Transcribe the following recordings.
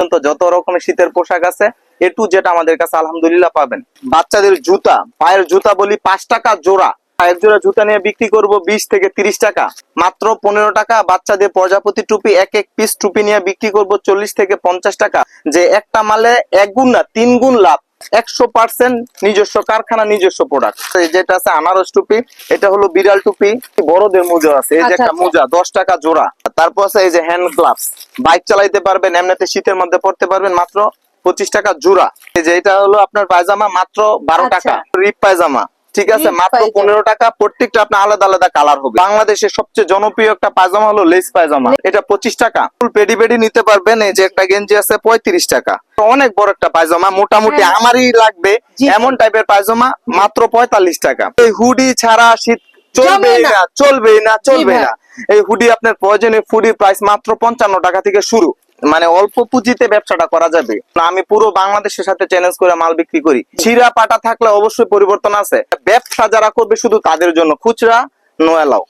পর্যন্ত যত রকমের শীতের পোশাক আছে এ যেটা আমাদের কাছে আলহামদুলিল্লাহ পাবেন। বাচ্চাদের জুতা, পায়ের জুতা বলি পাঁচ টাকা জোড়া। পায়ের জোড়া জুতা নিয়ে বিক্রি করব বিশ থেকে তিরিশ টাকা। মাত্র পনেরো টাকা বাচ্চাদের প্রজাপতি টুপি, এক এক পিস টুপি নিয়ে বিক্রি করব চল্লিশ থেকে পঞ্চাশ টাকা। যে একটা মালে এক গুণ না, তিন গুণ লাভ। একশো পার্সেন্ট নিজস্ব কারখানা নিজস্ব প্রোডাক্ট যেটা আছে আনারস টুপি এটা হলো বিড়াল টুপি বড়দের মোজা আছে। এই যে আচ্ছা, একটা আচ্ছা। মোজা দশ টাকা জোড়া। তারপর আছে এই যে হ্যান্ড গ্লাভস বাইক চালাইতে পারবেন এমনিতে শীতের মধ্যে পড়তে পারবেন মাত্র পঁচিশ টাকা জোড়া। এই যে এটা হলো আপনার পায়জামা মাত্র বারো আচ্ছা। টাকা। রিপ পায়জামা। ঠিক আছে মাত্র পনেরো টাকা প্রত্যেকটা আপনার আলাদা আলাদা কালার হবে। বাংলাদেশের সবচেয়ে জনপ্রিয় একটা পায়জামা হলো লেস পায়জামা। এটা পঁচিশ টাকা। ফুল পেডি পেডি নিতে পারবেন এই যে একটা গেঞ্জি আছে পঁয়ত্রিশ টাকা। অনেক বড় একটা পায়জামা মোটামুটি হ্যাঁ। আমারই লাগবে এমন টাইপের পায়জামা মাত্র পঁয়তাল্লিশ টাকা। এই হুডি ছাড়া শীত চলবে না। না চলবে না চলবে না। এই হুডি আপনার প্রয়োজনীয় ফুডি প্রাইস মাত্র পঞ্চান্ন টাকা থেকে শুরু। মানে অল্প পুঁজিতে ব্যবসাটা করা যাবে। না, আমি পুরো বাংলাদেশের সাথে চ্যালেঞ্জ করে মাল বিক্রি করি। ছিঁড়া পাটা থাকলে অবশ্যই পরিবর্তন আছে। ব্যবসা যারা করবে শুধু তাদের জন্য। খুচরা নো অ্যালাউ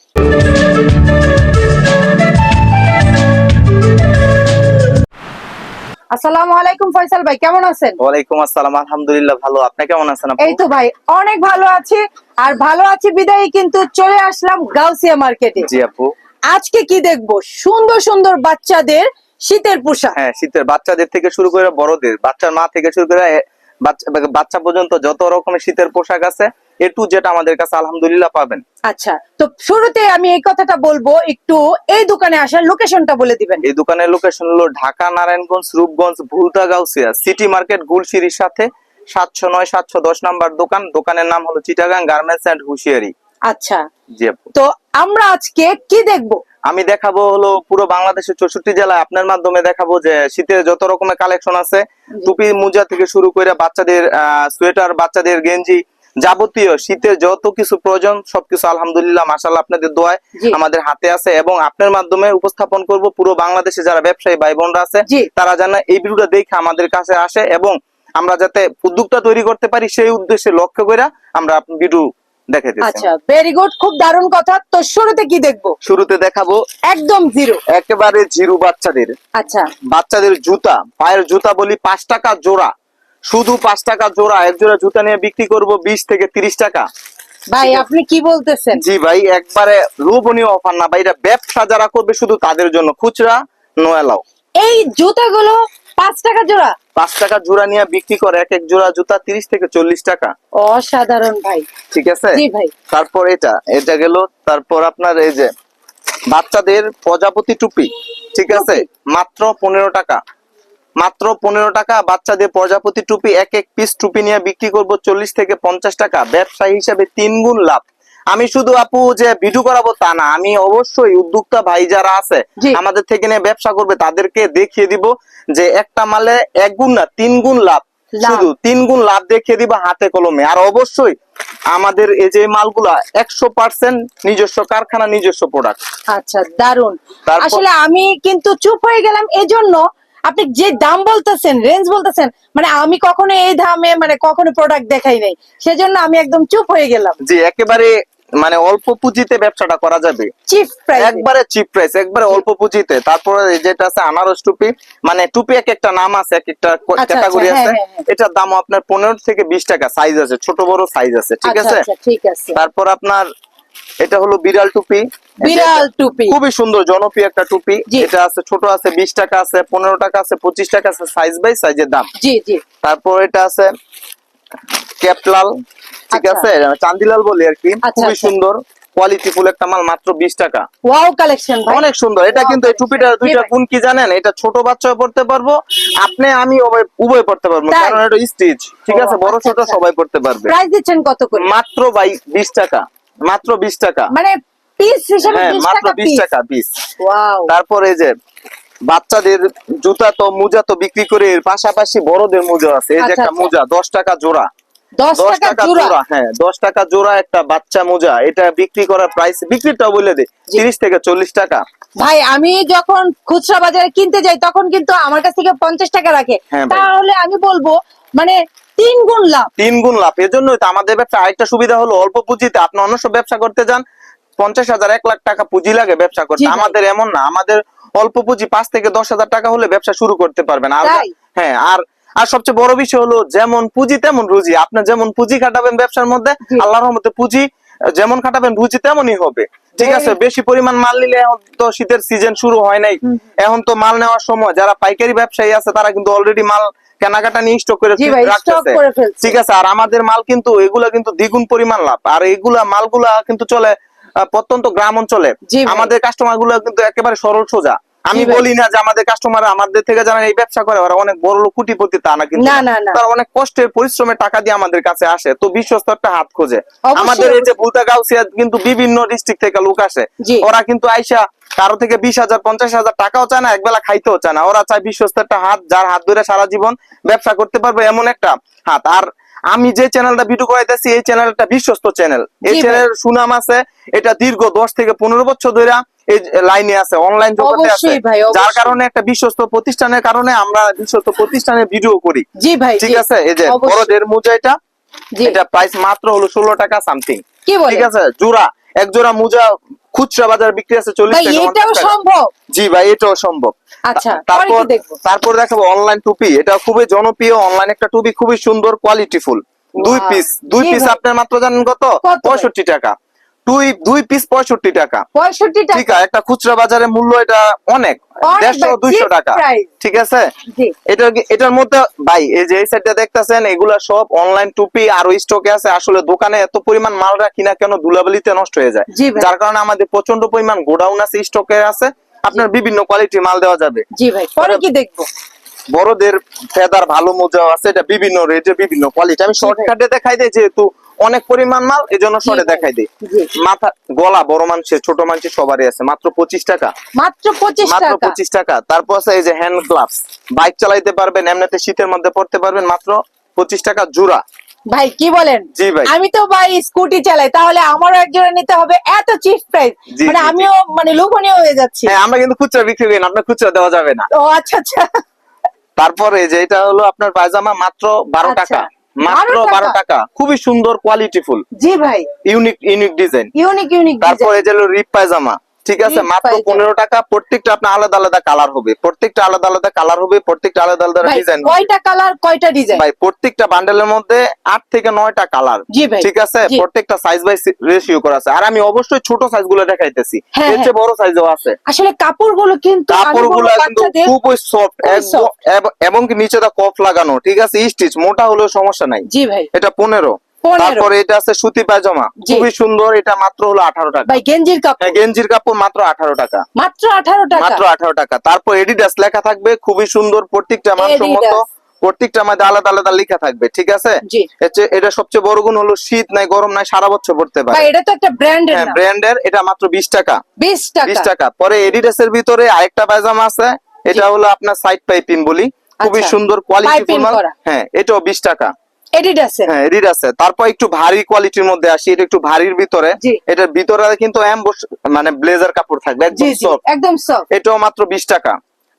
আসসালামু আলাইকুম ফয়সাল ভাই কেমন আছেন? ওয়ালাইকুম আসসালাম আলহামদুলিল্লাহ ভালো। আপনি কেমন আছেন? এই তো ভাই অনেক ভালো আছি। আর ভালো আছি বিদায় কিন্তু চলে আসলাম গাউসিয়া মার্কেটে। জি আপু। আজকে কি দেখব? সুন্দর সুন্দর বাচ্চাদের শীতের পোশাক। হ্যাঁ শীতের। বাচ্চাদের থেকে শুরু করে বড়দের বাচ্চার মা থেকে শুরু করে বাচ্চা বাচ্চা পর্যন্ত যত রকমের শীতের পোশাক আছে এ টু যেটা আমাদের কাছে আলহামদুলিল্লাহ পাবেন। আচ্ছা তো শুরুতে আমি এই কথাটা বলব একটু এই দোকানে আসার লোকেশনটা বলে দিবেন। এই দোকানের লোকেশন হলো ঢাকা নারায়ণগঞ্জ রূপগঞ্জ ভুলতা গাউসিয়া সিটি মার্কেট গুলশিরির সাথে সাতশো নয় সাতশো দশ নাম্বার দোকান। দোকানের নাম হলো চিটাগাং গার্মেন্টস অ্যান্ড হুশিয়ারি। আচ্ছা তো আমরা আজকে কি দেখব? আমি দেখাবো হলো পুরো বাংলাদেশের চৌষট্টি জেলায় আপনার মাধ্যমে দেখাবো যে শীতের যত রকমের কালেকশন আছে টুপি মোজা থেকে শুরু করে বাচ্চাদের সোয়েটার বাচ্চাদের গেঞ্জি যাবতীয় শীতের যত কিছু প্রয়োজন সবকিছু আলহামদুলিল্লাহ মাসাল্লাহ আপনাদের দোয়ায় আমাদের হাতে আছে এবং আপনার মাধ্যমে উপস্থাপন করব পুরো বাংলাদেশে যারা ব্যবসায়ী ভাই বোনরা আছে তারা যেন এই ভিডিওটা দেখে আমাদের কাছে আসে এবং আমরা যাতে উদ্যোগটা তৈরি করতে পারি সেই উদ্দেশ্যে লক্ষ্য করে আমরা ভিডিও দেখাইতেছি। আচ্ছা ভেরি গুড খুব দারুণ কথা। তো শুরুতে কি দেখব? শুরুতে দেখাবো একদম জিরো। একেবারে জিরো বাচ্চাদের। আচ্ছা। বাচ্চাদের জুতা পায়ের জুতা বলি পাঁচ টাকা জোড়া। শুধু পাঁচ টাকা জোড়া এক জোড়া জুতা নিয়ে বিক্রি করব বিশ থেকে তিরিশ টাকা। ভাই আপনি কি বলতেছেন? জি ভাই একবারে লোভনীয় অফার না ভাই এটা ব্যবসা যারা করবে শুধু তাদের জন্য। খুচরা নো অ্যালাউ এই জুতাগুলো পাঁচ টাকা জোড়া? পাঁচ টাকা জোড়া নিয়ে বিক্রি করে এক এক জোড়া জুতা তিরিশ থেকে চল্লিশ টাকা। অসাধারণ ভাই। ঠিক আছে? ভাই। তারপর এটা এটা গেল তারপর আপনার এই যে বাচ্চাদের প্রজাপতি টুপি ঠিক আছে? মাত্র পনেরো টাকা। মাত্র পনেরো টাকা বাচ্চাদের প্রজাপতি টুপি এক এক পিস টুপি নিয়ে বিক্রি করব চল্লিশ থেকে পঞ্চাশ টাকা। ব্যবসায়ী হিসাবে তিন গুণ লাভ। আমি শুধু আপু যে ভিডিও করাবো তা না আমি অবশ্যই উদ্যোক্তা ভাই যারা আছে আমাদের থেকে নিয়ে ব্যবসা করবে তাদেরকে দেখিয়ে দিব যে একটা মালে এক গুণ না তিন গুণ লাভ। শুধু তিন গুণ লাভ দেখিয়ে দিব হাতে কলমে। আর অবশ্যই আমাদের এই যে মালগুলা একশো পার্সেন্ট নিজস্ব কারখানা নিজস্ব প্রোডাক্ট আচ্ছা দারুণ আসলে আমি কিন্তু চুপ হয়ে গেলাম এজন্য আপনি যে দাম বলতেছেন রেঞ্জ বলতেছেন মানে আমি কখনো এই দামে মানে কখনো প্রোডাক্ট দেখাই নাই। সেজন্য আমি একদম চুপ হয়ে গেলাম। যে একেবারে মানে অল্প পুঁজিতে ব্যবসাটা করা যাবে। চিপ প্রাইস একবারে চিপ প্রাইস একবারে অল্প পুঁজিতে। তারপরে যেটা আছে আনারস টুপি মানে টুপি এক একটা নাম আছে এক একটা আচ্ছা, ক্যাটাগরি হ্যাঁ, আছে। হ্যাঁ, হ্যাঁ। এটার দাম আপনার পনেরো থেকে বিশ টাকা সাইজ আছে ছোট বড় সাইজ আছে ঠিক আচ্ছা আছে? আচ্ছা ঠিক আছে। তারপর আপনার এটা হলো বিড়াল টুপি। বিড়াল টুপি। খুবই সুন্দর জনপ্রিয় একটা টুপি। এটা আছে ছোট আছে বিশ টাকা আছে পনেরো টাকা আছে পঁচিশ টাকা আছে সাইজ বাই সাইজের দাম। জি জি। তারপর এটা আছে ক্যাপলাল ঠিক আচ্ছা। আছে? চান্দিলাল বলি আর কি। আচ্ছা, খুবই আচ্ছা। সুন্দর কোয়ালিটি ফুল একটা মাল মাত্র বিশ টাকা। ওয়াও কালেকশন ভাই। অনেক সুন্দর। এটা কিন্তু এই টুপিটা দুইটা গুণ কি জানেন? এটা ছোট বাচ্চাও পড়তে পারব আপনি আমি উভয়- উভয় পড়তে পারব কারণ এটা স্টিচ ঠিক আছে? বড় ছোট। সবাই পড়তে পারবে। প্রাইস দিচ্ছেন কত করে? মাত্র বাই বিশ টাকা। মাত্র বিশ টাকা। মানে পিস হিসেবে 20 মাত্র বিশ টাকা পিস ওয়াও এই যে বাচ্চাদের জুতা তো মোজা তো বিক্রি করে এর পাশাপাশি বড়দের মোজা আছে। এই যে একটা। মোজা দশ টাকা জোড়া। দশ টাকা টাকা জোড়া? জোড়া হ্যাঁ দশ টাকা জোড়া একটা বাচ্চা মোজা। এটা বিক্রি করার প্রাইস বিক্রিটা বলে দে তিরিশ থেকে চল্লিশ টাকা। ভাই আমি যখন খুচরা বাজারে কিনতে যাই তখন কিন্তু আমার কাছ থেকে পঞ্চাশ টাকা রাখে। হ্যাঁ তাহলে আমি বলব মানে তিন গুণ লাভ। তিন গুণ লাভ। এর জন্যই তো আমাদের ব্যবসা আরেকটা সুবিধা হলো অল্প পুঁজিতে আপনি অন্য সব ব্যবসা করতে যান পঞ্চাশ হাজার এক লাখ টাকা পুঁজি লাগে ব্যবসা করতে। আমাদের এমন না আমাদের অল্প পুঁজি পাঁচ থেকে দশ হাজার টাকা হলে ব্যবসা শুরু করতে পারবেন। আর হ্যাঁ আর আর সবচেয়ে বড় বিষয় হলো যেমন পুঁজি তেমন রুজি। আপনি যেমন পুঁজি খাটাবেন ব্যবসার মধ্যে। আল্লাহর রহমতে পুঁজি যেমন খাটাবেন রুজি তেমনই হবে। ঠিক আছে বেশি পরিমাণ মাল নিলে এখন তো শীতের সিজন শুরু হয় নাই। এখন তো মাল নেওয়ার সময় যারা পাইকারি ব্যবসায়ী আছে তারা কিন্তু অলরেডি মাল কেনাকাটা নিয়ে স্টক করে রাখতেছে। ঠিক আছে আর আমাদের মাল কিন্তু এগুলা কিন্তু দ্বিগুণ পরিমাণ লাভ। আর এগুলা মালগুলা কিন্তু চলে প্রত্যন্ত গ্রাম অঞ্চলে। আমাদের কাস্টমারগুলো কিন্তু একেবারে সরল সোজা। আমি বলি না যে আমাদের কাস্টমার আমাদের থেকে যারা এই ব্যবসা করে ওরা অনেক বড় লোক কুটিপতি তা না কিন্তু। তারা অনেক কষ্টের পরিশ্রমের টাকা দিয়ে আমাদের কাছে আসে। তো বিশ্বস্ত একটা হাত খোঁজে। আমাদের এই যে। ভুলতা গাউসিয়া কিন্তু বিভিন্ন ডিস্ট্রিক্ট থেকে লোক আসে। ওরা কিন্তু আইসা কারও থেকে বিশ হাজার পঞ্চাশ হাজার টাকাও চায় না একবেলা খাইতেও চায় না। ওরা চায় বিশ্বস্ত একটা হাত যার হাত ধরে সারা জীবন ব্যবসা করতে পারবে এমন একটা হাত। আর আমি যে চ্যানেলটা ভিডিও করাইতেছি এই চ্যানেলটা বিশ্বস্ত চ্যানেল এই চ্যানেলের সুনাম আছে এটা দীর্ঘ দশ থেকে পনেরো বছর ধরে এই লাইনে আছে অনলাইন জগতে আছে। যার কারণে একটা বিশ্বস্ত প্রতিষ্ঠানের কারণে আমরা বিশ্বস্ত প্রতিষ্ঠানের ভিডিও করি। জি ভাই ঠিক আছে? এই যে বড়দের মোজা এটা এটা প্রাইস মাত্র হলো ষোলো টাকা সামথিং কি বলে? ঠিক আছে? জোড়া এক জোড়া মোজা খুচরা বাজার বিক্রি আছে চল্লিশ ভাই এটাও সম্ভব? জি ভাই এটাও সম্ভব। আচ্ছা তারপর তারপর দেখাবো অনলাইন টুপি। এটা খুবই জনপ্রিয় অনলাইন একটা টুপি খুবই সুন্দর কোয়ালিটিফুল দুই পিস দুই পিস আপনার মাত্র জানেন কত? পঁয়ষট্টি টাকা। দুই দুই পিস পঁয়ষট্টি টাকা। পঁয়ষট্টি টাকা। একটা খুচরা বাজারে মূল্য এটা অনেক অনেক দেড়শো দুইশো টাকা। ঠিক আছে? এটা এটার মধ্যে ভাই এই যে এই সাইডটা দেখতেছেন এগুলা সব অনলাইন টুপি আর স্টকে আছে। আসলে দোকানে এত পরিমাণ মাল রাখি না কেন ধুলাবালিতে নষ্ট হয়ে যায়। যার কারণে আমাদের প্রচণ্ড পরিমাণ গোডাউন আছে স্টকে আছে। আপনার বিভিন্ন কোয়ালিটির মাল দেওয়া যাবে। জি ভাই পরে কি দেখব? বড়দের ফেদার ভালো মোজা আছে এটা বিভিন্ন রেটে বিভিন্ন কোয়ালিটি আমি। শর্টকাটে দেখাই দিই যেহেতু অনেক পরিমাণ মাল এই জন্য ভাই। দেখাই দিই। মাথা গলা বড় মানুষের ছোট মানুষের সবারই আছে মাত্র পঁচিশ টাকা। মাত্র পঁচিশ মাত্র পঁচিশ টাকা। তারপর আছে এই যে হ্যান্ড গ্লাভস বাইক চালাইতে পারবেন এমনিতে শীতের মধ্যে পড়তে পারবেন মাত্র পঁচিশ টাকা জোড়া। ভাই কি বলেন? জি ভাই। আমি তো ভাই স্কুটি চালাই তাহলে আমারও একজোড়া নিতে হবে এত চিপ প্রাইস মানে। আমিও মানে লোভনীয় হয়ে যাচ্ছি। হ্যাঁ আমরা কিন্তু খুচরা বিক্রি করি না আপনার খুচরা দেওয়া যাবে না। ও আচ্ছা আচ্ছা। তারপরে যে এটা হলো আপনার পায়জামা মাত্র বারো আচ্ছা, টাকা। মাত্র 12 টাকা? বারো টাকা। খুবই সুন্দর কোয়ালিটিফুল জি ভাই। Unique unique design unique unique তারপরে যে রিপ পায়জামা। ঠিক আছে মাত্র পনেরো টাকা প্রত্যেকটা আপনার আলাদা আলাদা কালার হবে। প্রত্যেকটা আলাদা আলাদা কালার হবে প্রত্যেকটা আলাদা আলাদা ডিজাইন কয়টা কালার কয়টা ডিজাইন ভাই প্রত্যেকটা বান্ডেলের মধ্যে আট থেকে নয়টা কালার ঠিক আছে? প্রত্যেকটা সাইজ বাই রেশিও করা আছে। আর আমি অবশ্যই ছোট সাইজগুলো দেখাইতেছি। হ্যাঁ, এর চেয়ে বড় সাইজও আছে। আসলে কাপড়গুলো কিন্তু কাপড়গুলো কিন্তু খুবই সফট এবং নিচে দা কফ লাগানো ঠিক আছে? স্টিচ মোটা হলেও সমস্যা নাই। জি ভাই। এটা পনেরো। তারপরে এটা আছে সুতি পায়জামা। খুবই সুন্দর এটা মাত্র হলো আঠারো টাকা। ভাই গেঞ্জির কাপড়। হ্যাঁ, গেঞ্জির কাপড় মাত্র আঠারো টাকা। মাত্র আঠারো টাকা। মাত্র আঠারো টাকা। তারপর এডিডাস লেখা থাকবে খুবই সুন্দর প্রত্যেকটা মানসম্মত। প্রত্যেকটা মধ্যে আলাদা আলাদা লেখা থাকবে ঠিক আছে? এটা সবচেয়ে বড় গুণ হলো শীত নাই গরম নাই সারা বছর পড়তে পারে। এটা তো একটা ব্র্যান্ডের হ্যাঁ ব্র্যান্ডের এটা মাত্র বিশ টাকা। বিশ বিশ টাকা। টাকা পরে এডিডাস এর ভিতরে আরেকটা পায়জামা আছে এটা হলো আপনার সাইড পাইপিং বলি। খুবই আচ্ছা। সুন্দর কোয়ালিটি হ্যাঁ এটাও বিশ টাকা। এডিডাসের হ্যাঁ এডিড তারপর একটু ভারী কোয়ালিটির মধ্যে আসি এটা একটু ভারীর ভিতরে। এটার ভিতরে কিন্তু এমবোস মানে ব্লেজার কাপড় থাকবে একদম সফট একদম সফট এটাও মাত্র বিশ টাকা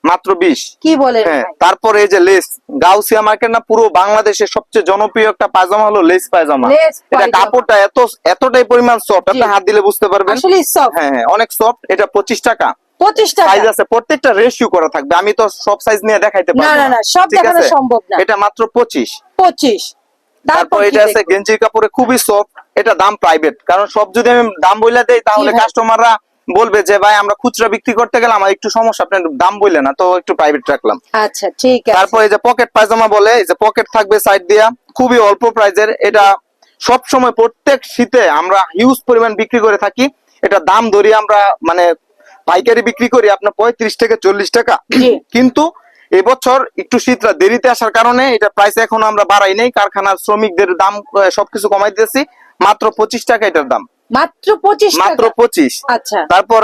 মাত্র বিশ। কি বলেন হ্যাঁ তারপরে এই যে লেস গাউসিয়া মার্কেট না পুরো বাংলাদেশের সবচেয়ে জনপ্রিয় একটা পায়জামা হলো লেস পায়জামা। এটা কাপড়টা এত এতটাই পরিমাণ সফট আপনি হাত দিলে বুঝতে পারবেন। আসলে সফট হ্যাঁ হ্যাঁ অনেক সফট এটা পঁচিশ টাকা। পঁচিশ টাকা। সাইজ আছে প্রত্যেকটা রেশিও করা থাকবে। আমি তো সব সাইজ নিয়ে দেখাইতে পারব না না। সব দেখানো সম্ভব না। এটা মাত্র পঁচিশ। পঁচিশ। তারপর এটা আছে গেঞ্জির কাপড়ে খুবই সফট এটা দাম প্রাইভেট কারণ সব যদি আমি দাম বইলা দেই তাহলে কাস্টমাররা বলবে যে ভাই আমরা খুচরা বিক্রি করতে গেলে আমার একটু সমস্যা আপনি দাম বললে না তো একটু প্রাইভেট রাখলাম। আচ্ছা ঠিক আছে। তারপর এই যে পকেট পায়জামা বলে এই যে পকেট থাকবে সাইড দিয়া খুবই অল্প প্রাইজের এটা সব সময় প্রত্যেক শীতে আমরা হিউজ পরিমাণ বিক্রি করে থাকি। এটা দাম ধরি আমরা মানে পাইকারি বিক্রি করি আপনার পঁয়ত্রিশ থেকে চল্লিশ টাকা। কিন্তু এবছর একটু শীতটা দেরিতে আসার কারণে এটা প্রাইস এখন আমরা বাড়াই নাই। কারখানার শ্রমিকদের দাম সবকিছু কমাই দিয়েছি মাত্র পঁচিশ টাকা এটার দাম। মাত্র পঁচিশ মাত্র পঁচিশ। আচ্ছা। তারপর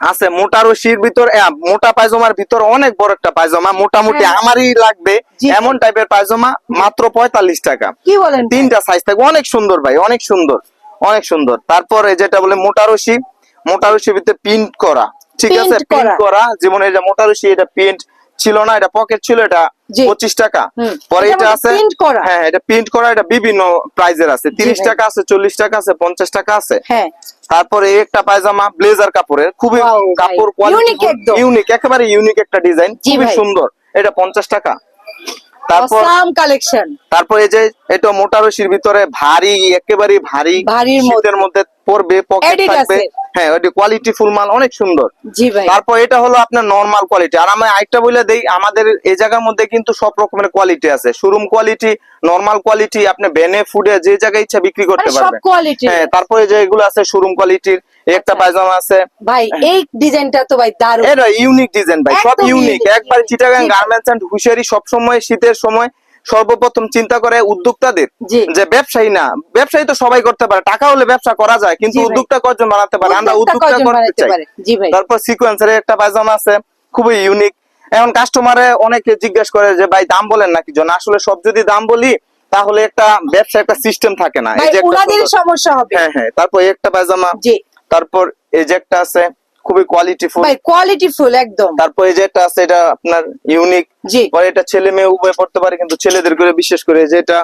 আছে মোটা রশির ভিতর মোটা পায়জামার ভিতর অনেক বড় একটা পায়জামা। মোটামুটি হ্যাঁ। আমারই লাগবে এমন টাইপের পায়জামা মাত্র পঁয়তাল্লিশ টাকা। কি বলেন তিনটা সাইজ থাকবে। অনেক সুন্দর ভাই অনেক সুন্দর অনেক সুন্দর। তারপরে যেটা বলে মোটা রশি মোটা রশির ভিতরে প্রিন্ট করা। ঠিক আছে? প্রিন্ট করা। যেমন এই যে মোটা রশি এটা প্রিন্ট ছিল না এটা পকেট ছিল এটা পঁচিশ টাকা। পরে এটা আছে হ্যাঁ এটা প্রিন্ট করা এটা বিভিন্ন প্রাইজের আছে। তিরিশ টাকা আছে চল্লিশ টাকা আছে পঞ্চাশ টাকা আছে। হ্যাঁ। তারপরে একটা পায়জামা ব্লেজার কাপড়ের। খুবই কাপড় ইউনিক একেবারে ইউনিক একটা ডিজাইন খুবই সুন্দর। এটা পঞ্চাশ টাকা। তারপর কালেকশন। তারপর এই যে এটা মোটা রশির ভিতরে ভারী একেবারে ভারী শীতের মধ্যে পরবে পকেট থাকবে। হ্যাঁ ওটি কোয়ালিটি ফুল মাল অনেক সুন্দর। জি ভাই। তারপর এটা হলো আপনার নরমাল কোয়ালিটি আর আমি আরেকটা বলে দেই আমাদের এই জায়গার মধ্যে কিন্তু সব রকমের কোয়ালিটি আছে। শোরুম কোয়ালিটি নরমাল কোয়ালিটি আপনি বেনে ফুডে যে জায়গায় ইচ্ছা বিক্রি করতে পারবেন। হ্যাঁ তারপরে যে এগুলো আছে শোরুম কোয়ালিটির একটা আচ্ছা। পায়জামা আছে। ভাই এই ডিজাইনটা তো ভাই দারুণ। এটা ইউনিক ডিজাইন ভাই সব ইউনিক একবার চিটাগাং গার্মেন্টস এন্ড হুশিয়ারি সব সময় শীতের সময় সর্বপ্রথম চিন্তা করে উদ্যোক্তাদের যে ব্যবসায়ী না ব্যবসায়ী তো সবাই করতে পারে টাকা হলে ব্যবসা করা যায় কিন্তু উদ্যোক্তা কজন বানাতে পারে? আমরা উদ্যোক্তা করতে চাই। তারপর সিকোয়েন্সের একটা পায়জামা আছে খুবই ইউনিক এখন কাস্টমারে অনেকে জিজ্ঞেস করে যে ভাই দাম বলেন নাকি জন? আসলে সব যদি দাম বলি তাহলে একটা ব্যবসা একটা সিস্টেম থাকে না। এই যে একটা সমস্যা হবে। হ্যাঁ হ্যাঁ তারপর একটা পায়জামা। জি। তারপর এই যে একটা আছে খুবই কোয়ালিটি ফুল। ভাই কোয়ালিটি ফুল একদম। তারপর এই যে একটা আছে এটা আপনার ইউনিক জি। পরে এটা ছেলে মেয়ে উভয় পড়তে পারে কিন্তু ছেলেদের করে বিশেষ করে যেটা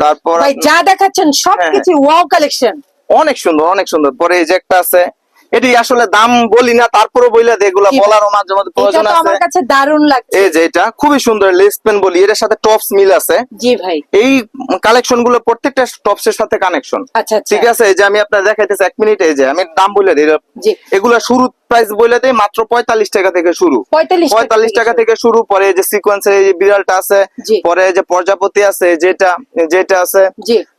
তারপর ভাই যা দেখাচ্ছেন সবকিছু ওয়াও কালেকশন অনেক সুন্দর অনেক সুন্দর। পরে এই যে একটা আছে এটি আসলে দাম বলি না তারপরে বইলা দে, এগুলা জি ভাই। বলারও মাঝে মাঝে প্রয়োজন আমার আছে। কাছে দারুণ লাগছে। এই যে এটা খুবই সুন্দর লেস পেন বলি এর সাথে টপস মিল আছে। জি ভাই। এই কালেকশনগুলো প্রত্যেকটা টপস এর সাথে কানেকশন আচ্ছা আচ্ছা। ঠিক আছে এই যে আমি আপনার দেখাইতেছি এক মিনিট এই যে আমি দাম বলে দিই এগুলা শুরু প্রাইস বলে দেই মাত্র পঁয়তাল্লিশ টাকা থেকে শুরু। পঁয়তাল্লিশ পঁয়তাল্লিশ টাকা থেকে শুরু পরে যে সিকোয়েন্সের এই যে বিড়ালটা আছে পরে যে প্রজাপতি আছে যেটা যেটা আছে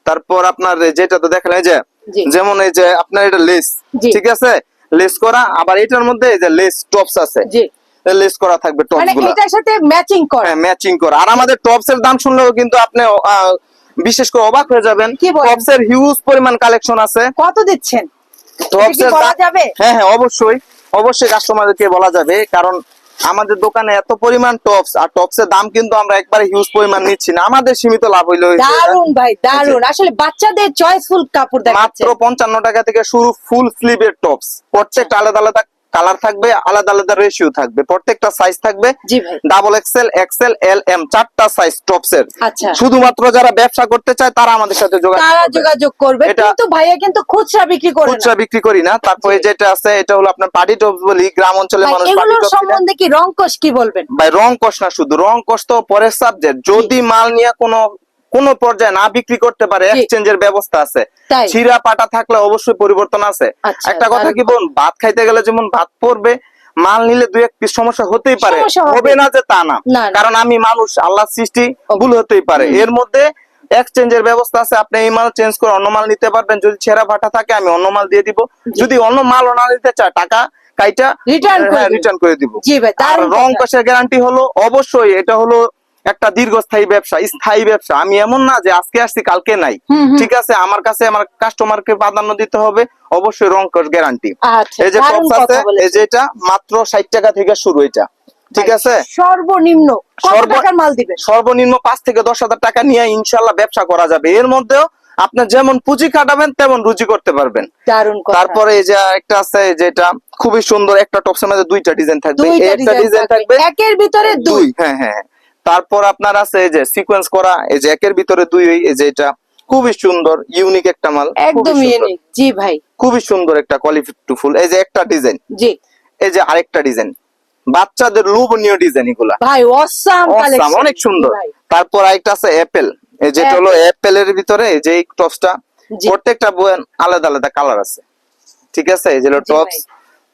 তারপর আপনার যেটা তো এই যে। যেমন এই যে আপনার এটা লেস ঠিক আছে? লেস করা আবার এটার মধ্যে এই যে লেস টপস আছে। লেস করা থাকবে টপস মানে গুলো। এটার সাথে ম্যাচিং করা। হ্যাঁ ম্যাচিং করা। আর আমাদের টপস এর দাম শুনলেও কিন্তু আপনি বিশেষ করে অবাক হয়ে যাবেন। টপস এর হিউজ পরিমাণ কালেকশন আছে। কত দিচ্ছেন? টপস এর বলা যাবে? হ্যাঁ হ্যাঁ অবশ্যই। অবশ্যই কাস্টমারদেরকে বলা যাবে কারণ আমাদের দোকানে এত পরিমাণ টপস আর টপস এর দাম কিন্তু আমরা একবারে হিউজ পরিমাণ নিচ্ছি না। আমাদের সীমিত লাভ হইল দারুণ ভাই দারুণ আসলে বাচ্চাদের চয়েসফুল কাপড় দেখাচ্ছে। মাত্র পঞ্চান্ন টাকা থেকে শুরু ফুল স্লিভের টপস প্রত্যেকটা আলাদা আলাদা কালার থাকবে আলাদা আলাদা রেশিও থাকবে। প্রত্যেকটা সাইজ থাকবে double XL XL L M চারটা সাইজ টপস এর। আচ্ছা। শুধুমাত্র যারা ব্যবসা করতে চায় তারা আমাদের সাথে যোগাযোগ করবে। কিন্তু ভাইয়া কিন্তু খুচরা বিক্রি করে খুচরা বিক্রি করি না। তারপরে যেটা আছে এটা হলো আপনার পার্টি টপস বলি গ্রাম অঞ্চলের ভাই, মানুষ পার্টি টপস সম্বন্ধে কি রংকশ কি বলবেন? ভাই রং কষ না শুধু। রং কষ তো পরের সাবজেক্ট যদি মাল নিয়ে কোনো কোন পর্যায়ে না বিক্রি করতে পারে। এক্সচেঞ্জের ব্যবস্থা আছে। ছিঁড়া পাটা থাকলে অবশ্যই পরিবর্তন আছে। আচ্ছা, একটা কথা কি বলুন ভাত খাইতে গেলে যেমন ভাত পড়বে মাল নিলে দুই এক পিস সমস্যা হতেই পারে। হবে। না যে তা না। কারণ আমি মানুষ আল্লাহ সৃষ্টি ভুল হতেই পারে। এর মধ্যে এক্সচেঞ্জের ব্যবস্থা আছে। আপনি এই মাল চেঞ্জ করে অন্য মাল নিতে পারবেন। যদি ছেঁড়া ভাটা থাকে আমি অন্য মাল দিয়ে দিব। যদি অন্য মাল না নিতে চায় টাকা কাইটা করে দিবেন। রিটার্ন করে দিব। জি ভাই আর রং। কষের গ্যারান্টি হলো অবশ্যই এটা হলো একটা দীর্ঘস্থায়ী ব্যবসা স্থায়ী ব্যবসা। আমি এমন না যে আজকে আসছি কালকে নাই। ঠিক আছে? আমার কাছে আমার কাস্টমারকে প্রাধান্য দিতে হবে। অবশ্যই রং গ্যারান্টি আচ্ছা এই যে টপস আছে এই যে এটা মাত্র ষাট টাকা থেকে শুরু এটা। ঠিক আছে? সর্বনিম্ন মাল সর্বনিম্ন পাঁচ থেকে দশ হাজার টাকা নিয়ে ইনশাল্লাহ ব্যবসা করা যাবে। এর মধ্যেও আপনি যেমন পুঁজি খাটাবেন তেমন রুজি করতে পারবেন। তারপরে এই যে একটা আছে যেটা খুবই সুন্দর একটা টপসের মধ্যে দুইটা ডিজাইন থাকবে। একটা ডিজাইন থাকবে একের ভিতরে দুই। দুই। হ্যাঁ হ্যাঁ হ্যাঁ। তারপর আপনার আছে এই যে সিকোয়েন্স করা এই যে একের ভিতরে দুই এই যে এটা খুবই সুন্দর ইউনিক একটা মাল একদম ইউনিক জি ভাই। খুবই সুন্দর একটা কোয়ালিটি ফুল এই যে একটা ডিজাইন জি। এই যে আরেকটা ডিজাইন বাচ্চাদের লোভনীয় ডিজাইন এগুলা। ভাই অসাম কালেকশন অনেক সুন্দর। তারপর আরেকটা আছে অ্যাপেল এই যেটা হলো অ্যাপেল এর ভিতরে এই যে টপসটা। প্রত্যেকটা বইয়ের আলাদা আলাদা কালার আছে। ঠিক আছে? এই যে হলো টপস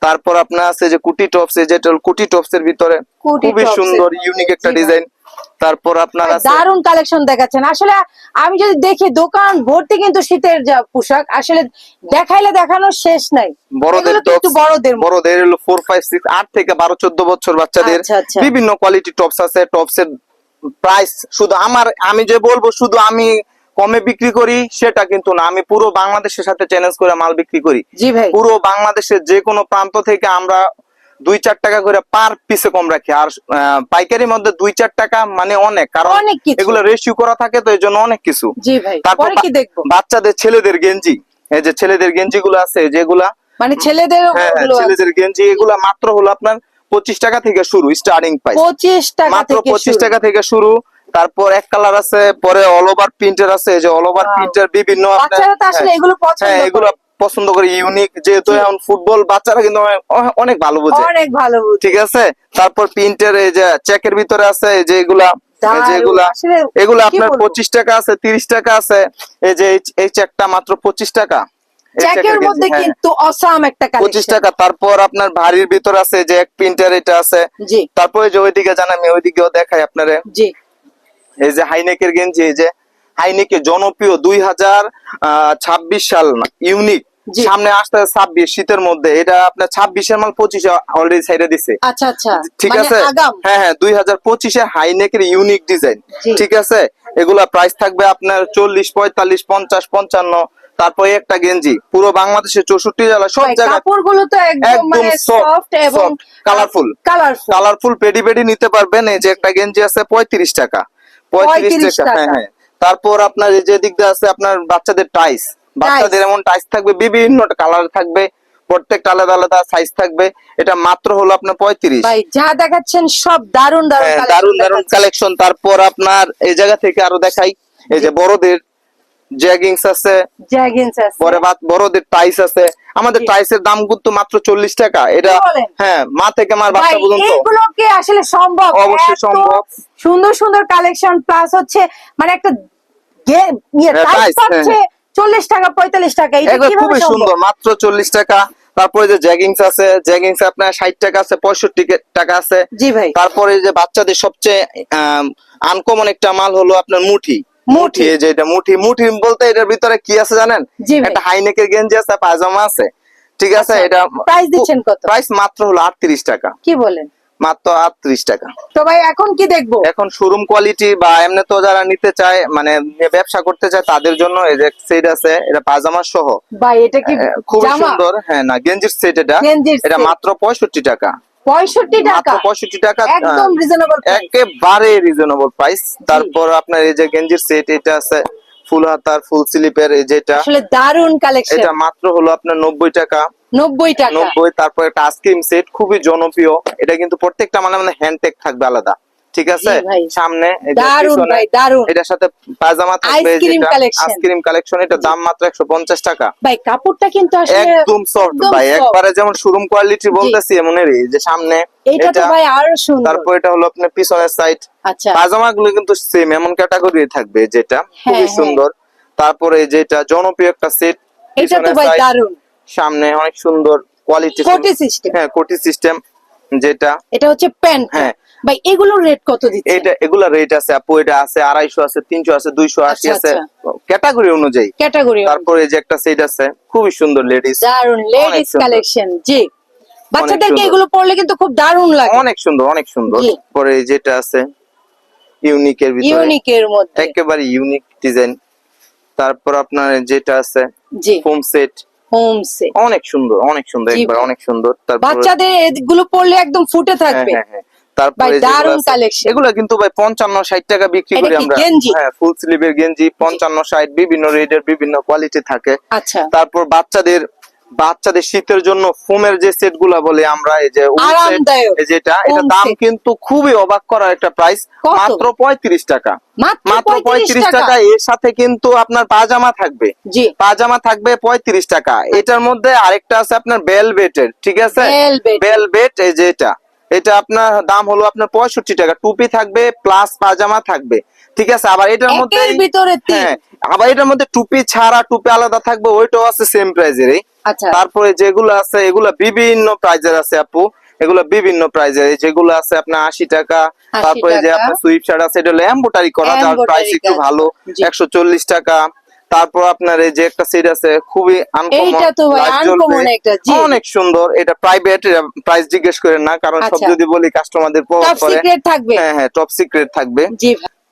তারপর আপনার আছে যে কুটি টপস এই যেটা হলো কুটি টপস এর ভিতরে খুবই সুন্দর ইউনিক একটা ডিজাইন তারপর আপনার দারুণ কালেকশন দেখাচ্ছেন। আসলে আমি যদি দেখি দোকান ভর্তি কিন্তু শীতের যা পোশাক আসলে দেখাইলে দেখানোর শেষ নাই। বড়দের কিন্তু বড়দের। বড়দের হলো ফোর ফাইভ সিক্স আট থেকে বারো চোদ্দ বছর বাচ্চাদের আচ্ছা, আচ্ছা। বিভিন্ন কোয়ালিটি টপস আছে। টপস এর প্রাইস শুধু আমার আমি যে বলব শুধু আমি কমে বিক্রি করি সেটা কিন্তু না। আমি পুরো বাংলাদেশের সাথে চ্যালেঞ্জ করে মাল বিক্রি করি। পুরো বাংলাদেশের যে কোনো প্রান্ত থেকে আমরা দুই চার টাকা করে পার পিসে কম রাখি। আর পাইকারির মধ্যে দুই চার টাকা মানে অনেক কারণ এগুলো রেশিও করা থাকে তো এই জন্য অনেক কিছু। তারপর কি দেখব? বাচ্চাদের ছেলেদের গেঞ্জি এই যে ছেলেদের গেঞ্জি গুলো আছে যেগুলা মানে ছেলেদের হ্যাঁ হ্যাঁ। ছেলেদের গেঞ্জি এগুলা মাত্র হলো আপনার পঁচিশ টাকা থেকে শুরু স্টার্টিং প্রাইস পঁচিশ টাকা মাত্র থেকে পঁচিশ শুরু। টাকা থেকে শুরু। তারপর এক কালার আছে পরে অল ওভার প্রিন্টের আছে এই যে অল ওভার. প্রিন্টের বিভিন্ন হ্যাঁ, এগুলো পছন্দ করে। ইউনিক যেহেতু এখন ফুটবল বাচ্চারা কিন্তু অনেক- ভালো বোঝে। অনেক ভালো বুঝি। ঠিক আছে? তারপর প্রিন্টের এই যে চেকের ভিতরে আছে এই যে এগুলা এই যে দারুণ, এগুলা আসলে এগুলো আপনার পঁচিশ টাকা আছে তিরিশ টাকা আছে এই যে এই- এই চেকটা মাত্র পঁচিশ টাকা। এই চেকের মধ্যে হ্যাঁ। কিন্তু অসাম একটা পঁচিশ কালেকশন টাকা। তারপর আপনার ভারীর ভিতর আছে যে এক প্রিন্টার এটা আছে। তারপর যে ওইদিকে জান আমি ওইদিকেও দেখাই আপনারে। জি। এই যে হাইনেকের গেঞ্জি এই যে হাইনেকের জনপ্রিয় দুই হাজার ছাব্বিশ সাল ইউনিক। সামনে আসতে ছাব্বিশ শীতের মধ্যে। এটা আপনার ছাব্বিশের মাল পঁচিশে অলরেডি সাইডে দিছে। আচ্ছা আচ্ছা। ঠিক মানে আছে? হ্যাঁ হ্যাঁ দুই হাজার পঁচিশে হাইনেকের ইউনিক ডিজাইন ঠিক আছে? এগুলা প্রাইস থাকবে আপনার চল্লিশ পঁয়তাল্লিশ পঞ্চাশ পঞ্চান্ন। তারপরে একটা গেঞ্জি। পুরো বাংলাদেশে চৌষট্টি জেলা সব জায়গায় কাপড়গুলো তো একদম একদম soft, সফট এবং soft, কালারফুল কালারফুল পেডি পেডি নিতে পারবেন। এই যে একটা গেঞ্জি আছে পঁয়ত্রিশ টাকা। পঁয়ত্রিশ টাকা টাকা। হ্যাঁ হ্যাঁ। তারপর আপনার এই যে দিক দিয়ে আছে আপনার বাচ্চাদের টাইস বাচ্চাদের এমন টাইস থাকবে বিভিন্ন কালার থাকবে প্রত্যেকটা আলাদা আলাদা সাইজ থাকবে। এটা মাত্র হলো আপনার পঁয়ত্রিশ। ভাই যা দেখাচ্ছেন সব দারুণ দারুণ দারুণ দারুণ কালেকশন তারপর আপনার এই জায়গা থেকে আরও দেখাই এই যে বড়দের জ্যাগিংস আছে জ্যাগিন্স আছে। পরে বাদ- বড়দের টাইস আছে। আমাদের। টাইসের দাম কিন্তু মাত্র চল্লিশ টাকা। এটা হ্যাঁ মা থেকে মার ভাই বাচ্চা পর্যন্ত। এইগুলো কি আসলে সম্ভব। অবশ্যই সম্ভব। সুন্দর সুন্দর কালেকশন প্লাস হচ্ছে মানে একটা গে- ইয়ে টাইস পাচ্ছে চল্লিশ টাকা পঁয়তাল্লিশ টাকা। এটা এগুলো কীভাবে সম্ভব? সুন্দর মাত্র চল্লিশ টাকা। তারপরে যে জ্যাগিংস আছে জ্যাগিংস আপনার ষাট টাকা আছে পঁয়ষট্টি টাকা আছে। জি ভাই। তারপরে যে বাচ্চাদের সবচেয়ে আনকমন একটা মাল হলো আপনার মুঠি। মুঠি। এই যে এটা মুঠি মুঠি বলতে এটার ভিতরে কি আছে জানেন? একটা হাইনেকের গেঞ্জি আছে পায়জামা আছে। ঠিক আছে আচ্ছা, এটা প্রাইস দিচ্ছেন কত? প্রাইস মাত্র হলো আটত্রিশ টাকা। কি বলেন? মাত্র আটত্রিশ টাকা। তো ভাই এখন কি দেখব? এখন শোরুম কোয়ালিটি বা এমনি তো যারা নিতে চায় মানে ব্যবসা করতে চায় তাদের জন্য এই যে সেট আছে এটা পায়জামা সহ। ভাই এটা কি হ্যাঁ, খুবই সুন্দর। হ্যাঁ না গেঞ্জির সেট এটা। এটা মাত্র পঁয়ষট্টি টাকা। পঁয়ষট্টি টাকা। পঁয়ষট্টি টাকা একদম রিজনেবল একেবারে রিজনেবল প্রাইস তারপর আপনার এই যে গেঞ্জির সেট এটা আছে ফুল হাতার ফুল স্লিপের এই যেটা। আসলে দারুণ কালেকশন এটা মাত্র হলো আপনার নব্বই টাকা। নব্বই টাকা। নব্বই তারপর একটা আইসক্রিম সেট খুবই জনপ্রিয়। এটা কিন্তু প্রত্যেকটা মানে মানে হ্যান্ডটেক থাকবে আলাদা। ঠিক আছে? সামনে এটার সাথে পায়জামা থাকবে আইসক্রিম কালেকশন এটা দাম মাত্র একশো পঞ্চাশ টাকা। ভাই কাপড়টা কিন্তু একদম সফট ভাই। একবারে যেমন শোরুম কোয়ালিটি বলতেছি এমনেরই যে সামনে এইটা তো ভাই আরও সুন্দর। তারপর এটা হলো আপনার পিছনের সাইড আচ্ছা। গুলো কিন্তু সেম এমন ক্যাটাগরি থাকবে যেটা। খুবই হ্যাঁ। সুন্দর। তারপরে যেটা জনপ্রিয় একটা সেট এটা তো ভাই দারুণ সামনে অনেক সুন্দর কোয়ালিটি কোটি সিস্টেম হ্যাঁ কোটি সিস্টেম যেটা। এটা হচ্ছে প্যান্ট। হ্যাঁ। ভাই এগুলোর রেট কত দিচ্ছে? এটা এগুলা রেট আছে আপু এটা আছে আড়াইশো আছে তিনশো আছে দুইশো আশি আচ্ছা, আছে। ক্যাটাগরি অনুযায়ী। ক্যাটাগরি তারপরে এই যে একটা সেট আছে খুবই সুন্দর লেডিস দারুণ লেডিস। কালেকশন জি। বাচ্চাদেরকে এগুলো পরলে কিন্তু খুব দারুণ লাগে। অনেক সুন্দর অনেক সুন্দর। পরে যেটা আছে ইউনিকের ভিতরে। ইউনিকের মধ্যে। একেবারে ইউনিক ডিজাইন তারপর আপনার যেটা আছে জি। ফোম সেট হোম সে অনেক সুন্দর অনেক সুন্দর একবার অনেক সুন্দর। তারপর বাচ্চাদের এগুলো পরলে একদম ফুটে হ্যাঁ থাকবে। হ্যাঁ হ্যাঁ। তারপরে। এগুলো কিন্তু ভাই টাকা বিক্রি এটা করি আমরা। গেঞ্জি? হ্যাঁ ফুল স্লিভের গেঞ্জি পঞ্চান্ন ষাট বিভিন্ন রেটের বিভিন্ন কোয়ালিটি থাকে। আচ্ছা। তারপর বাচ্চাদের বাচ্চাদের শীতের জন্য ফোমের যে সেটগুলা বলে আমরা এই যে যেটা এটা দাম কিন্তু খুবই অবাক করার একটা প্রাইস মাত্র পঁয়ত্রিশ টাকা। মাত্র পঁয়ত্রিশ টাকা? এর সাথে কিন্তু আপনার পাজামা থাকবে। পাজামা থাকবে পঁয়ত্রিশ টাকা। এটার মধ্যে আরেকটা আছে আপনার বেলবেটের ঠিক আছে। বেলবেট এই যে এটা। এটা আপনার দাম হলো আপনার পঁয়ষট্টি টাকা। টুপি থাকবে প্লাস পাজামা থাকবে। ঠিক আছে? আবার এটার মধ্যে হ্যাঁ আবার এটার মধ্যে টুপি ছাড়া টুপি আলাদা থাকবে ওইটাও আছে সেম প্রাইজেরই আচ্ছা। তারপরে যেগুলো আছে এগুলো বিভিন্ন প্রাইজের আছে আপু। এগুলো বিভিন্ন প্রাইজের যেগুলো আছে আপনার আশি টাকা। তারপরে যে আপনার সুইপ শার্ট আছে এটা হলো এম্বোটারি করা যার প্রাইস একটু ভালো। একশো চল্লিশ টাকা। তারপর আপনার এই যে একটা সেট আছে খুবই অনেক সুন্দর। এটা প্রাইভেট প্রাইস জিজ্ঞেস করেন না কারণ সব আচ্ছা। যদি বলি কাস্টমারদের প্রভাব পড়ে। সিক্রেট থাকবে। হ্যাঁ হ্যাঁ টপ সিক্রেট থাকবে।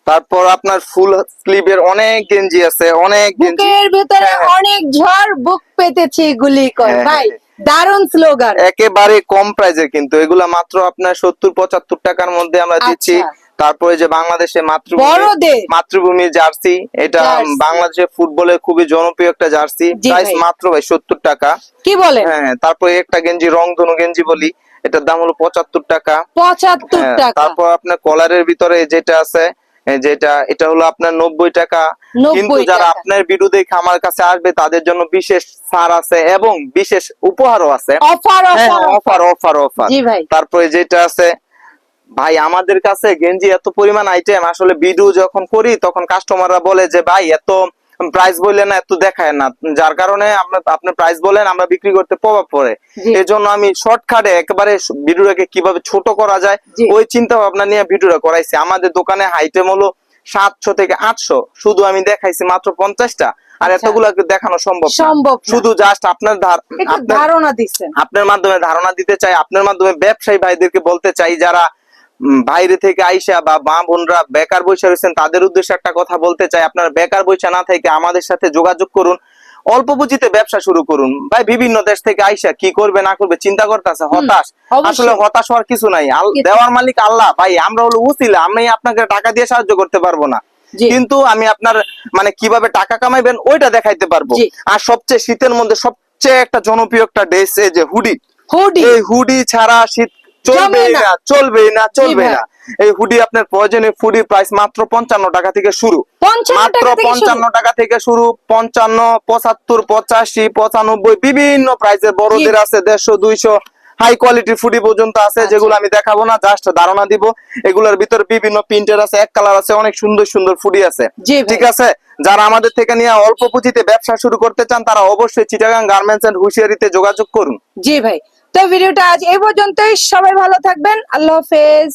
তারপর আপনার ফুল স্লিভের অনেক গেঞ্জি আছে অনেক গেঞ্জি। ভিতরে হ্যাঁ, হ্যাঁ। অনেক ঝড় বুক পেতেছি গুলি কর হ্যাঁ, ভাই। দারুণ স্লোগান একেবারে কম প্রাইজের কিন্তু। এগুলা মাত্র আপনার সত্তর পঁচাত্তর টাকার মধ্যে আমরা দিচ্ছি। আচ্ছা। তারপরে যে বাংলাদেশে মাতৃভূমি মাতৃভূমি জার্সি এটা জার্সি। বাংলাদেশের ফুটবলের খুবই জনপ্রিয় একটা জার্সি। প্রাইস মাত্র ভাই সত্তর টাকা। কি বলেন? হ্যাঁ হ্যাঁ, তারপরে একটা গেঞ্জি রংধনু গেঞ্জি বলি এটার দাম হলো পঁচাত্তর টাকা। পঁচাত্তর হ্যাঁ, টাকা। তারপর আপনার কলারের ভিতরে যেটা আছে যেটা এটা হলো আপনার নব্বই টাকা। কিন্তু যারা আপনার বিরুদ্ধে আমার কাছে আসবে তাদের জন্য বিশেষ ছাড় আছে এবং বিশেষ উপহারও আছে। অফার অফার অফার অফার তারপরে যেটা আছে ভাই আমাদের কাছে গেঞ্জি এত পরিমাণ আইটেম আসলে ভিডিও যখন করি তখন কাস্টমাররা বলে যে ভাই এত প্রাইস বললেন না এত দেখায় না। যার কারণে আমরা আপনি প্রাইস বলেন আমরা বিক্রি করতে প্রভাব পড়ে। এই জন্য আমি শর্টকাটে একেবারে ভিডিওটাকে কীভাবে ছোট করা যায় ওই চিন্তা ভাবনা নিয়ে ভিডিওটা করাইছি। আমাদের দোকানে আইটেম হলো সাতশো থেকে আটশো। শুধু আমি দেখাইছি মাত্র পঞ্চাশটা। আর আচ্ছা। এতগুলো দেখানো সম্ভব না। সম্ভব শুধু জাস্ট আপনার ধার- ধারণা দিচ্ছেন। আপনার মাধ্যমে ধারণা দিতে চাই আপনার মাধ্যমে ব্যবসায়ী ভাইদেরকে বলতে চাই যারা বাইরে থেকে আইসা বা মা বোনরা বেকার বসে রয়েছেন তাদের উদ্দেশ্যে একটা কথা বলতে চাই। আপনারা বেকার বসে না থেকে আমাদের সাথে যোগাযোগ করুন অল্প পুঁজিতে ব্যবসা শুরু করুন। ভাই বিভিন্ন দেশ থেকে আইসা কি করবে না করবে চিন্তা করতেছে হতাশ। আসলে হতাশ হওয়ার কিছু নাই। দেওয়ার মালিক আল্লাহ। ভাই আমরা হলো উসিলা আমি আপনাকে টাকা দিয়ে সাহায্য করতে পারব না। কিন্তু আমি আপনার মানে কীভাবে টাকা কামাইবেন ওইটা দেখাইতে পারব। আর সবচেয়ে শীতের মধ্যে সবচেয়ে একটা জনপ্রিয় একটা ড্রেস এই যে হুডি। হুডি। এই হুডি ছাড়া শীত চলবেই জমে না। চলবেই না চলবে না। এই হুডি আপনার প্রয়োজনীয় হুডি প্রাইস মাত্র পঞ্চান্ন টাকা থেকে শুরু। মাত্র পঞ্চান্ন টাকা থেকে শুরু পঞ্চান্ন পঁচাত্তর পঁচাশি পঁচানব্বই বিভিন্ন প্রাইসের বড়দের আছে দেড়শো দুইশো হাই কোয়ালিটির ফুডি পর্যন্ত আছে আচ্ছা। যেগুলো আমি দেখাবো না জাস্ট ধারণা দিব। এগুলোর ভিতরে বিভিন্ন প্রিন্টের আছে এক কালার আছে অনেক সুন্দর সুন্দর ফুডি আছে। ঠিক আছে? যারা আমাদের থেকে নিয়ে অল্প পুঁজিতে ব্যবসা শুরু করতে চান তারা অবশ্যই চিটাগাং গার্মেন্টস এন্ড হুঁশিয়ারিতে যোগাযোগ করুন। জি ভাই। তো ভিডিওটা আজ এই পর্যন্তই। সবাই ভালো থাকবেন। আল্লাহ হাফেজ।